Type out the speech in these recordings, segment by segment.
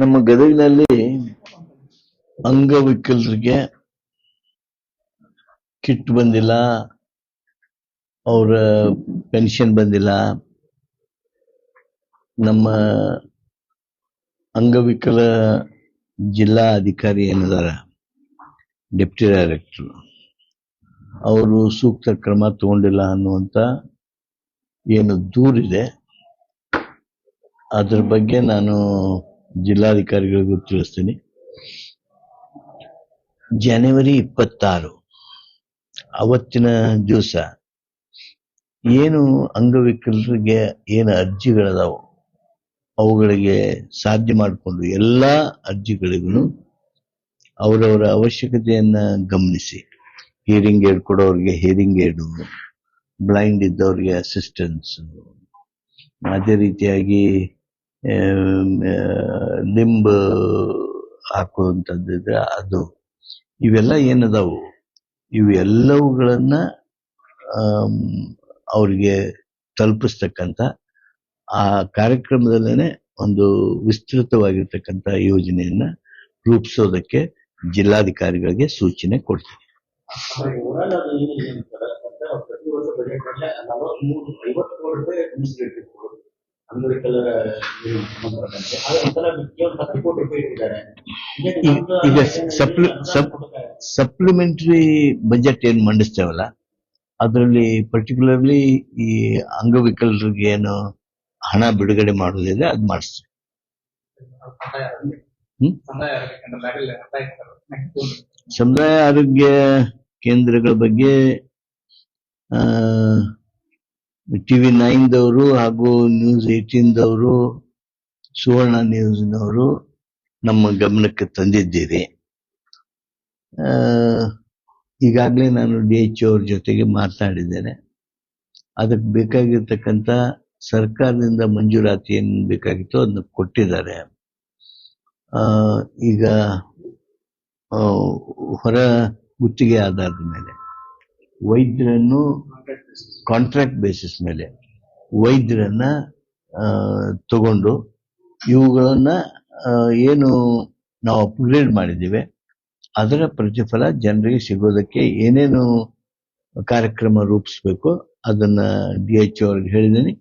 ನಮ್ಮ ಗದಗಿನಲ್ಲಿ ಅಂಗವಿಕಲರಿಗೆ ಕಿಟ್ ಬಂದಿಲ್ಲ, ಅವರ ಪೆನ್ಷನ್ ಬಂದಿಲ್ಲ. ನಮ್ಮ ಅಂಗವಿಕಲ ಜಿಲ್ಲಾ ಅಧಿಕಾರಿ ಏನಿದಾರ, ಡೆಪ್ಟಿ ಡೈರೆಕ್ಟರ್, ಅವರು ಸೂಕ್ತ ಕ್ರಮ ತಗೊಂಡಿಲ್ಲ ಅನ್ನುವಂತ ಏನು ದೂರಿದೆ. ಅದ್ರ ಬಗ್ಗೆ ನಾನು ಜಿಲ್ಲಾಧಿಕಾರಿಗಳಿಗೂ ತಿಳಿಸ್ತೀನಿ. ಜನವರಿ ಇಪ್ಪತ್ತಾರು, ಅವತ್ತಿನ ದಿವಸ ಏನು ಅಂಗವಿಕಲರಿಗೆ ಏನು ಅರ್ಜಿಗಳದಾವು ಅವುಗಳಿಗೆ ಸಾಧ್ಯ ಮಾಡಿಕೊಂಡು ಎಲ್ಲ ಅರ್ಜಿಗಳಿಗೂ ಅವರವರ ಅವಶ್ಯಕತೆಯನ್ನ ಗಮನಿಸಿ. ಹಿಯರಿಂಗ್ ಏಡ್ ಕೊಡೋರಿಗೆ ಹಿಯರಿಂಗ್ ಏಡು ಬ್ಲೈಂಡ್ ಇದ್ದವ್ರಿಗೆ ಅಸಿಸ್ಟೆನ್ಸ್ ಅದೇ ರೀತಿಯಾಗಿ ಲಿಂಬ್ ಹಾಕುವಂಥದ್ದಿದ್ರೆ ಅದು. ಇವೆಲ್ಲ ಏನದಾವು? ಇವೆಲ್ಲವುಗಳನ್ನ ಅವರಿಗೆ ತಲುಪಿಸ್ತಕ್ಕಂಥ, ಆ ಕಾರ್ಯಕ್ರಮದಲ್ಲೇ ಒಂದು ವಿಸ್ತೃತವಾಗಿರ್ತಕ್ಕಂಥ ಯೋಜನೆಯನ್ನ ರೂಪಿಸೋದಕ್ಕೆ ಜಿಲ್ಲಾಧಿಕಾರಿಗಳಿಗೆ ಸೂಚನೆ ಕೊಡ್ತೀನಿ ಪ್ರತಿ ವರ್ಷ ಬಜೆಟ್ ಸಂಬಂಧಪಟ್ಟಂತೆ. ಕೇವಲ ಹತ್ತು ಕೋಟಿ ರೂಪಾಯಿ ಇಟ್ಟಿದ್ದಾರೆ. ಈಗ ಸಪ್ಲಿ ಸಪ್ ಸಪ್ಲಿಮೆಂಟರಿ ಬಜೆಟ್ ಏನ್ ಮಂಡಿಸ್ತೇವಲ್ಲ ಅದರಲ್ಲಿ ಪರ್ಟಿಕ್ಯುಲರ್ಲಿ ಈ ಅಂಗವಿಕಲರಿಗೆ ಏನು ಹಣ ಬಿಡುಗಡೆ ಮಾಡೋದಿದೆ ಅದು ಮಾಡಿಸ್ತೀವಿ. ಸಮುದಾಯ ಆರೋಗ್ಯ ಕೇಂದ್ರಗಳ ಬಗ್ಗೆ ಟಿವಿ ನೈನ್ದವರು ಹಾಗೂ ನ್ಯೂಸ್ ಏಟೀನ್ದವರು ಸುವರ್ಣ ನ್ಯೂಸ್ನವರು ನಮ್ಮ ಗಮನಕ್ಕೆ ತಂದಿದ್ದೀರಿ. ಈಗಾಗಲೇ ನಾನು ಡಿ ಎಚ್ ಅವ್ರ ಜೊತೆಗೆ ಮಾತನಾಡಿದ್ದೇನೆ. ಅದಕ್ಕೆ ಬೇಕಾಗಿರ್ತಕ್ಕಂಥ ಸರ್ಕಾರದಿಂದ ಮಂಜೂರಾತಿ ಏನು ಬೇಕಾಗಿತ್ತು, ಅದನ್ನ ಕೊಟ್ಟಿದ್ದಾರೆ. ಈಗ ಹೊರ ಗುತ್ತಿಗೆ ಆಧಾರದ ಮೇಲೆ. ವೈದ್ಯರನ್ನು ಕಾಂಟ್ರಾಕ್ಟ್ ಬೇಸಿಸ್ ಮೇಲೆ ವೈದ್ಯರನ್ನ ತಗೊಂಡು ಇವುಗಳನ್ನ ಏನು ನಾವು ಅಪ್ಗ್ರೇಡ್ ಮಾಡಿದ್ದೀವಿ ಅದರ ಪ್ರತಿಫಲ ಜನರಿಗೆ ಸಿಗೋದಕ್ಕೆ ಏನೇನು ಕಾರ್ಯಕ್ರಮ ರೂಪಿಸ್ಬೇಕು ಅದನ್ನ ಡಿ ಎಚ್ ಅವ್ರಿಗೆ ಹೇಳಿದ್ದೀನಿ.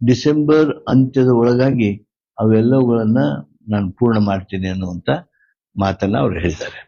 ಡಿಸೆಂಬರ್ ಅಂತ್ಯದ ಒಳಗಾಗಿ ಅವೆಲ್ಲವುಗಳನ್ನ ನಾನು ಪೂರ್ಣ ಮಾಡ್ತೀನಿ ಅನ್ನುವಂತ ಮಾತನ್ನ ಅವ್ರು ಹೇಳಿದ್ದಾರೆ.